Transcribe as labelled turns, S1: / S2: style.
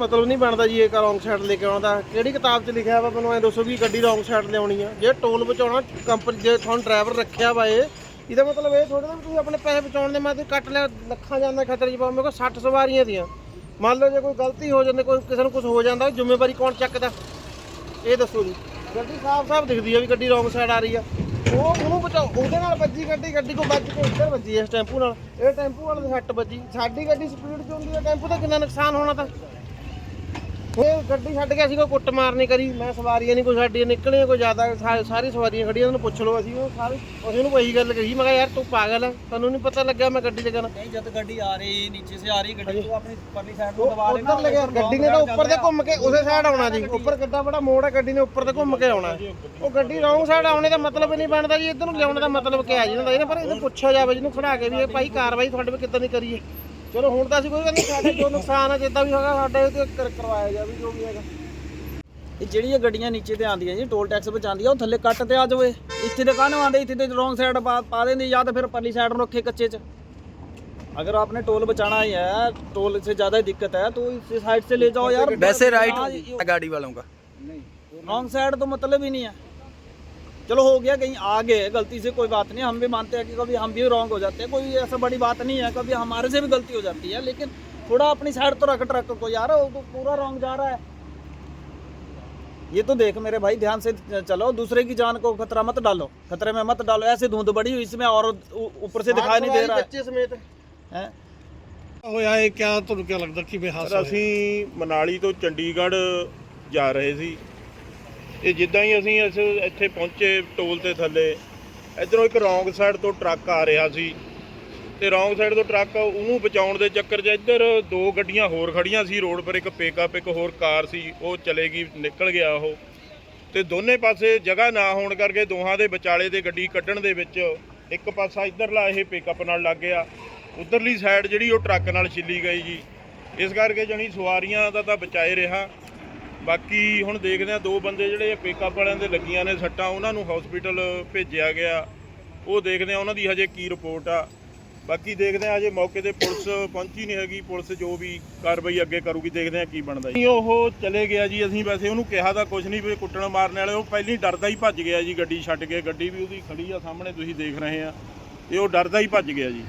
S1: ਮਤਲਬ ਨਹੀਂ ਬਣਦਾ ਜੀ ਇਹ ਰੌਂਗ ਸਾਈਡ ਲੈ ਕੇ ਆਉਣ ਦਾ। ਕਿਹੜੀ ਕਿਤਾਬ 'ਚ ਲਿਖਿਆ ਵਾ ਮੈਨੂੰ ਐ ਦੱਸੋ ਵੀ ਗੱਡੀ ਰੌਂਗ ਸਾਈਡ ਲਿਆਉਣੀ ਆ। ਜੇ ਟੋਲ ਬਚਾਉਣਾ ਕੰਪਨੀ ਜੇ ਤੁਹਾਨੂੰ ਡਰਾਈਵਰ ਰੱਖਿਆ ਵਾ ਇਹ, ਇਹਦਾ ਮਤਲਬ ਇਹ ਥੋੜਾ ਨਾ ਵੀ ਤੁਸੀਂ ਆਪਣੇ ਪੈਸੇ ਬਚਾਉਣ ਦੇ ਮਾਤੇ ਕੱਟ ਲਿਆ, ਲੱਖਾਂ ਜਾਂਦਾ ਖਤਰੇ 'ਚ ਪਾਓ ਮੇਰੇ ਕੋਲ 60 ਸਵਾਰੀਆਂ ਦੀਆਂ। ਮੰਨ ਲਓ ਜੇ ਕੋਈ ਗਲਤੀ ਹੋ ਜਾਂਦੀ, ਕੋਈ ਕਿਸੇ ਨੂੰ ਕੁਝ ਹੋ ਜਾਂਦਾ, ਜ਼ਿੰਮੇਵਾਰੀ ਕੌਣ ਚੱਕਦਾ? ਇਹ ਦੱਸੋ ਜੀ। ਗੱਡੀ ਸਾਫ਼-ਸਾਫ਼ ਦਿਖਦੀ ਆ ਵੀ ਗੱਡੀ ਰੌਂਗ ਸਾਈਡ ਆ ਰਹੀ ਆ। ਉਹ ਉਹਨੂੰ ਬਚਾਓ, ਉਹਦੇ ਨਾਲ ਵੱਜੀ ਗੱਡੀ ਗੱਡੀ ਕੋ ਵੱਜ ਕੇ ਇੱਧਰ ਵੱਜੀ ਇਸ ਟੈਂਪੂ ਨਾਲ। ਇਹ ਟੈਂਪੂ ਵਾਲੇ ਦੇ ਸੱਟ ਵੱਜੀ। ਸਾਡੀ ਗੱਡੀ ਸਪੀਡ 'ਚ ਹੁੰਦੀ ਆ, ਟੈਂਪੂ ਦਾ ਕਿੰਨਾ ਨੁਕਸਾਨ ਹੋਣਾ ਤਾਂ? ਇਹ ਗੱਡੀ ਛੱਡ ਕੇ ਅਸੀਂ ਕੋਈ ਕੁੱਟ ਮਾਰ ਨਹੀਂ ਕਰੀ ਮੈਂ ਸਵਾਰੀਆਂ ਨਹੀਂ ਕੋਈ ਸਾਡੀਆਂ ਨਿਕਲੀਆਂ ਕੋਈ ਜ਼ਿਆਦਾ ਸਾ- ਸਾਰੀ ਸਵਾਰੀਆਂ ਖੜੀਆਂ ਉਹਨੂੰ ਪੁੱਛ ਲਓ ਅਸੀਂ ਉਹ ਸਾਰੇ ਅਸੀਂ ਉਹਨੂੰ ਇਹੀ ਗੱਲ ਕਹੀ ਮੈਂ ਕਿਹਾ ਯਾਰ ਤੂੰ ਪਾਗਲ ਹੈ ਤੈਨੂੰ ਨਹੀਂ ਪਤਾ ਲੱਗਿਆ ਮੈਂ ਗੱਡੀ ਲਗਾਣਾ
S2: नहीं जब गाड़ी आ रही नीचे से आ रही गाड़ी को अपनी परली साइड में दबा लेना
S1: ਉੱਧਰ ਲੱਗਿਆ ਗੱਡੀ ਨੇ ਤਾਂ ਉੱਪਰ ਤੇ ਘੁੰਮ ਕੇ ਉਸੇ ਸਾਈਡ ਆਉਣਾ ਜੀ ਉੱਪਰ ਕਿੱਡਾ ਬੜਾ ਮੋੜ ਹੈ ਗੱਡੀ ਨੇ ਉੱਪਰ ਤੇ ਘੁੰਮ ਕੇ ਆਉਣਾ ਉਹ ਗੱਡੀ ਰੌਂਗ ਸਾਈਡ ਆਉਣੇ ਦਾ ਮਤਲਬ ਹੀ ਨਹੀਂ ਬਣਦਾ ਜੀ ਇੱਧਰ ਨੂੰ ਲਿਆਉਣ ਦਾ ਮਤਲਬ ਕੀ ਆ ਜੀ ਇਹਨਾਂ ਦਾ ਪਰ ਇਹਨੂੰ ਪੁੱਛਿਆ ਜਾਵੇ ਜਿਹਨੂੰ ਖੜਾ ਕੇ ਵੀ ਇਹ ਭਾਈ ਕਾਰਵਾਈ ਤੁਹਾਡੇ 'ਤੇ ਕਿੱਦਾਂ ਦੀ ਕਰੀਏ ਚਲੋ ਹੁਣ ਤਾਂ ਅਸੀਂ ਕੋਈ ਕਹਿੰਦੇ ਸਾਡੇ ਜੋ ਨੁਕਸਾਨ ਹੈ ਜਿੱਦਾਂ ਵੀ ਹੋਗਾ ਸਾਡੇ ਤੇ ਕਰ- ਕਰਵਾਇਆ ਜਾਵੇ ਜੋ ਵੀ ਹੈਗਾ
S2: ਇਹ ਜਿਹੜੀਆਂ ਗੱਡੀਆਂ ਨੀਚੇ ਤੇ ਆਉਂਦੀਆਂ ਜੀ ਟੋਲ ਟੈਕਸ ਬਚਾਉਂਦੀਆਂ ਉਹ ਥੱਲੇ ਕੱਟ ਤੇ ਆ ਜਾਵੇ ਇੱਥੇ ਤੇ ਕਾਹਨੂੰ ਆਉਂਦੇ ਇੱਥੇ ਤੇ ਰੋਂਗ ਸਾਈਡ ਪਾ ਪਾ ਦਿੰਦੇ ਜਾਂ ਤਾਂ ਫਿਰ ਪਰਲੀ ਸਾਈਡ ਨੂੰ ਰੱਖੇ ਕੱਚੇ 'ਚ अगर आपने टोल बचाना ही है टोल से ज़्यादा दिक्कत है तो इस साइड से ले जाओ यार
S3: वैसे राइट
S2: हाँ,
S3: होगी
S2: ये-
S3: गाड़ी वालों का
S2: रॉन्ग साइड तो मतलब ही नहीं है चलो हो गया कहीं आगे है गलती से कोई बात नहीं हम भी मानते हैं कि कभी हम भी रॉन्ग हो जाते हैं कोई ऐसा बड़ी बात नहीं है कभी हमारे से भी गलती हो जाती है लेकिन थोड़ा अपनी साइड तो रख ट्रक को यार वो तो पूरा रॉन्ग जा रहा है ये तो देख मेरे भाई ध्यान से चलो दूसरे की जान को खतरा मत डालो खतरे में मत डालो ऐसे धुंध बड़ी हुई इसमें और ऊ- ऊपर से दिखाई नहीं दे रहा
S1: ਬੱਚੇ ਸਮੇਤ
S2: है
S4: ਹੋਇਆ ਇਹ ਕਿਆ ਤੁਹਾਨੂੰ ਕੀ ਲੱਗਦਾ ਕਿਵੇਂ ਹਾਦਸਾ
S5: ਸਰ ਅਸੀਂ ਮਨਾਲੀ ਤੋਂ ਚੰਡੀਗੜ੍ਹ ਜਾ ਰਹੇ ਸੀ ਇਹ ਜਿੱਦਾਂ ਹੀ ਅਸੀਂ ਇਸ ਇੱਥੇ ਪਹੁੰਚੇ ਟੋਲ ਤੇ ਥੱਲੇ, ਇਧਰੋਂ ਇੱਕ ਰੌਂਗ ਸਾਈਡ ਤੋਂ ਟਰੱਕ ਆ ਰਿਹਾ ਸੀ। ਤੇ ਰੌਂਗ ਸਾਈਡ ਤੋਂ ਟਰੱਕ ਉਹਨੂੰ ਬਚਾਉਣ ਦੇ ਚੱਕਰ 'ਚ ਇੱਧਰ ਦੋ ਗੱਡੀਆਂ ਹੋਰ ਖੜੀਆਂ ਸੀ ਰੋਡ ਪਰ, ਇੱਕ ਪਿਕਅਪ, ਇੱਕ ਹੋਰ ਕਾਰ ਸੀ, ਉਹ ਚਲੇ ਗਈ, ਨਿਕਲ ਗਿਆ ਉਹ। ਤੇ ਦੋਨੇ ਪਾਸੇ ਜਗ੍ਹਾ ਨਾ ਹੋਣ ਕਰਕੇ ਦੋਹਾਂ ਦੇ ਵਿਚਾਲੇ ਦੇ ਗੱਡੀ ਕੱਢਣ ਦੇ ਵਿੱਚ ਇੱਕ ਪਾਸਾ ਇੱਧਰਲਾ ਇਹ ਪਿਕਅਪ ਨਾਲ ਲੱਗ ਗਿਆ। ਉਧਰਲੀ ਸਾਈਡ ਜਿਹੜੀ ਉਹ ਟਰੱਕ ਨਾਲ ਛਿੱਲੀ ਗਈ ਜੀ। ਇਸ ਕਰਕੇ ਜਣੀ ਸਵਾਰੀਆਂ ਦਾ ਤਾਂ ਬਚਾਏ ਰਿਹਾ। ਬਾਕੀ ਹੁਣ ਦੇਖਦੇ ਆ ਦੋ ਬੰਦੇ ਜਿਹੜੇ ਪਿਕਅਪ ਵਾਲਿਆਂ ਦੇ ਲੱਗੀਆਂ ਨੇ ਸੱਟਾਂ, ਉਹਨਾਂ ਨੂੰ ਹਸਪੀਟਲ ਭੇਜਿਆ ਗਿਆ। ਉਹ ਦੇਖਦੇ ਆ ਉਹਨਾਂ ਦੀ ਹਜੇ ਕੀ ਰਿਪੋਰਟ ਆ। ਬਾਕੀ ਦੇਖਦੇ ਆ ਹਜੇ ਮੌਕੇ ਤੇ ਪੁਲਿਸ ਪਹੁੰਚੀ ਨਹੀਂ ਹੈਗੀ। ਪੁਲਿਸ ਜੋ ਵੀ ਕਾਰਵਾਈ ਅੱਗੇ ਕਰੂਗੀ, ਦੇਖਦੇ ਆ ਕੀ ਬਣਦਾ ਜੀ। ਉਹ ਚਲੇ ਗਿਆ ਜੀ, ਅਸੀਂ ਵੈਸੇ ਉਹਨੂੰ ਕਿਹਾ ਤਾਂ ਕੁਝ ਨਹੀਂ ਵੀ ਕੁੱਟਣ ਮਾਰਨ ਵਾਲੇ, ਉਹ ਪਹਿਲੀ ਡਰਦਾ ਹੀ ਭੱਜ ਗਿਆ ਜੀ, ਗੱਡੀ ਛੱਡ ਕੇ, ਗੱਡੀ ਵੀ ਉਹਦੀ ਖੜੀ ਆ ਸਾਹਮਣੇ, ਤੁਸੀਂ ਦੇਖ ਰਹੇ ਆ ਤੇ ਉਹ ਡਰਦਾ ਹੀ ਭੱਜ ਗਿਆ ਜੀ।